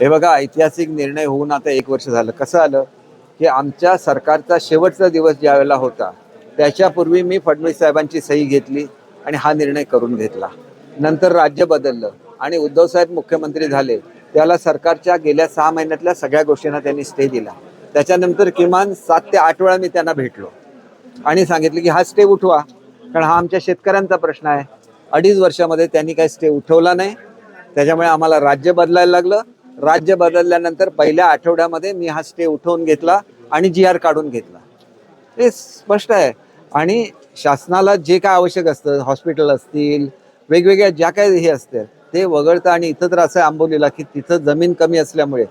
हे बघा ऐतिहासिक निर्णय होऊन आता एक वर्ष झालं. कसं आलं? की आमच्या सरकारचा शेवटचा दिवस ज्यावेळेला होता त्याच्यापूर्वी मी फडणवीस साहेबांची सही घेतली आणि हा निर्णय करून घेतला. नंतर राज्य बदललं आणि उद्धव साहेब मुख्यमंत्री झाले. त्याला सरकारच्या गेल्या सहा महिन्यातल्या सगळ्या गोष्टींना त्यांनी स्टे दिला. त्याच्यानंतर किमान सात ते आठ वेळा मी त्यांना भेटलो आणि सांगितलं की हा स्टे उठवा कारण हा आमच्या शेतकऱ्यांचा प्रश्न आहे. अडीच वर्षामध्ये त्यांनी काही स्टे उठवला नाही. त्याच्यामुळे आम्हाला राज्य बदलायला लागलं. राज्य बदलल्यानंतर पहिल्या आठवड्यामध्ये मी हा स्टे उठवून घेतला आणि जी आर काढून घेतला. हे स्पष्ट आहे. आणि शासनाला जे काय आवश्यक असतं हॉस्पिटल असतील वेगवेगळ्या ज्या काय हे असतील ते वगळता आणि इथं तर असं आहे आंबोलीला की तिथं जमीन कमी असल्यामुळे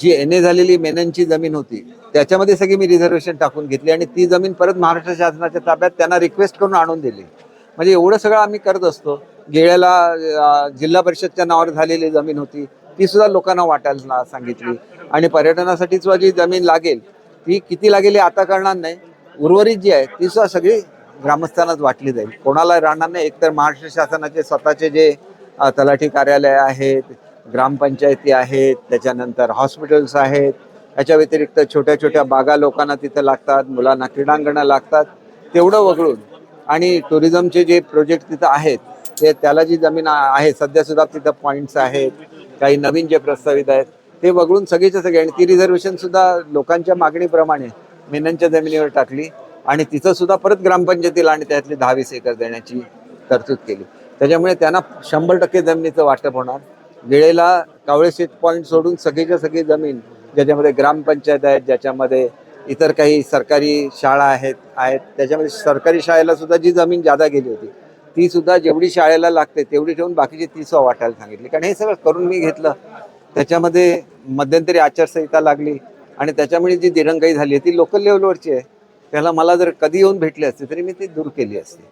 जी एन ए झालेली मेननची जमीन होती त्याच्यामध्ये सगळी मी रिझर्वेशन टाकून घेतली आणि ती जमीन परत महाराष्ट्र शासनाच्या ताब्यात त्यांना रिक्वेस्ट करून आणून दिली. म्हणजे एवढं सगळं आम्ही करत असतो. गेळ्याला जिल्हा परिषदच्या नावावर झालेली जमीन होती ती सुद्धा लोकांना वाटायला सांगितली. आणि पर्यटनासाठीच जी जमीन लागेल ती किती लागेल हे आता कळणार नाही. उर्वरित जी आहे ती सुद्धा सगळी ग्रामस्थांनाच वाटली जाईल. कोणाला राहणार नाही. एकतर महाराष्ट्र शासनाचे स्वतःचे जे तलाठी कार्यालय आहेत ग्रामपंचायती आहेत त्याच्यानंतर हॉस्पिटल्स आहेत. याच्या व्यतिरिक्त छोट्या छोट्या बागा लोकांना तिथं लागतात मुलांना क्रीडांगणं लागतात. तेवढं वगळून आणि टुरिझमचे जे प्रोजेक्ट तिथं आहेत ते त्याला जी जमीन आहे सध्या सुद्धा तिथं पॉईंट्स आहेत काही नवीन जे प्रस्तावित आहेत ते वगळून सगळीच्या सगळे. आणि ती रिझर्वेशन सुद्धा लोकांच्या मागणीप्रमाणे मेननच्या जमिनीवर टाकली आणि तिथं सुद्धा परत ग्रामपंचायतीला आणि त्यातले दहा वीस एकर देण्याची तरतूद केली. त्याच्यामुळे त्यांना शंभर टक्के जमिनीचं वाटप होणार. वेळेला कावळे शेत पॉईंट सोडून सगळीच्या सगळी जमीन ज्याच्यामध्ये ग्रामपंचायत आहेत ज्याच्यामध्ये इतर काही सरकारी शाळा आहेत आहेत त्याच्यामध्ये सरकारी शाळेला सुद्धा जी जमीन जादा गेली होती ती सुद्धा जेवढी शाळेला लागते तेवढी ठेवून बाकीची तीस वाटायला सांगितली. कारण हे सगळं करून मी घेतलं. त्याच्यामध्ये मध्यंतरी आचारसंहिता लागली आणि त्याच्यामुळे जी दिरंगाई झाली ती लोकल लेवलवरची आहे. त्याला मला जर कधी येऊन भेटली असते तरी मी ती दूर केली असती.